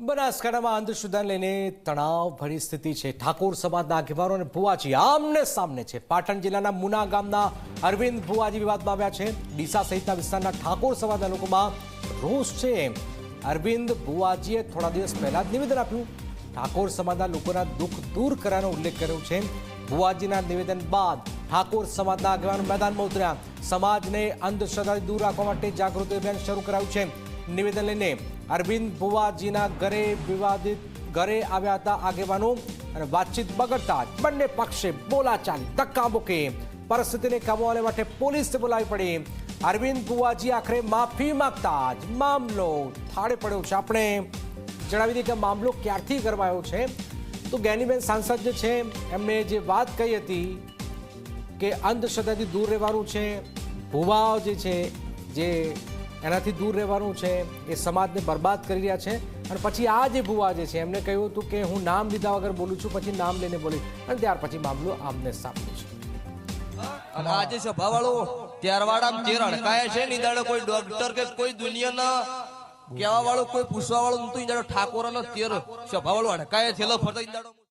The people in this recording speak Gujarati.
બનાસકાંઠામાં અંધશ્રદ્ધાને લઈને તણાવ ભરી સ્થિતિ છે. ઠાકોર સમાજના આગેવાનો અને ભુવાજી આમને સામને છે. પાટણ જિલ્લાના મુના ગામના અરવિંદ ભુવાજી વિવાદમાં આવ્યા છે. ડીસા સહિતના વિસ્તારના ઠાકોર સમાજના લોકોમાં રોષ છે. અરવિંદ ભુવાજીએ થોડા દિવસ પહેલા જ નિવેદન આપ્યું. ઠાકોર સમાજના લોકોના દુઃખ દૂર કરવાનો ઉલ્લેખ કર્યો છે. ભુવાજીના નિવેદન બાદ ઠાકોર સમાજના આગેવાનો મેદાનમાં ઉતર્યા. સમાજને અંધશ્રદ્ધાથી દૂર રાખવા માટે જાગૃતિ અભિયાન શરૂ કરાયું છે. નિવેદન લઈને અરવિંદ ભુવાજીના ઘરે વિવાદિત ઘરે આવ્યા હતા આગેવાનો અને વાતચીત બગડતા બંને પક્ષે બોલાચાલી ધક્કા મૂકી પરિસ્થિતિને આવવા માટે પોલીસ બોલાવી પડી. અરવિંદ ભુવાજી આખરે માફી માંગતા જ મામલો થાળે પડ્યો છે. આપણે જણાવી દઈએ કે મામલો ક્યારથી ગરમાયો છે? તો ગેનીબેન સાંસદ જે છે એમણે જે વાત કહી હતી કે અંધશ્રદ્ધાથી દૂર રહેવાનું છે, ભુવાઓ જે છે, જે એનાથી દૂર રહેવાનું છે, એ સમાજને બરબાદ કરી રહ્યા છે અને પછી આ જે ભુવા જે છે, એમને કહ્યું હતું કે હું નામ લીધા વગર બોલું છું, પછી નામ લઈને બોલી અને ત્યાર પછી મામલો આમને સામને છે. આજે સભા વાળો ત્યારવાળા તેર અડકાયા છે ની દાડે કોઈ ડોક્ટર કે કોઈ દુનિયાના કહેવા વાળો કોઈ પૂછવા વાળો નતું ઠાકોર તેર સભા વાળો અડકાયા છે ફરતા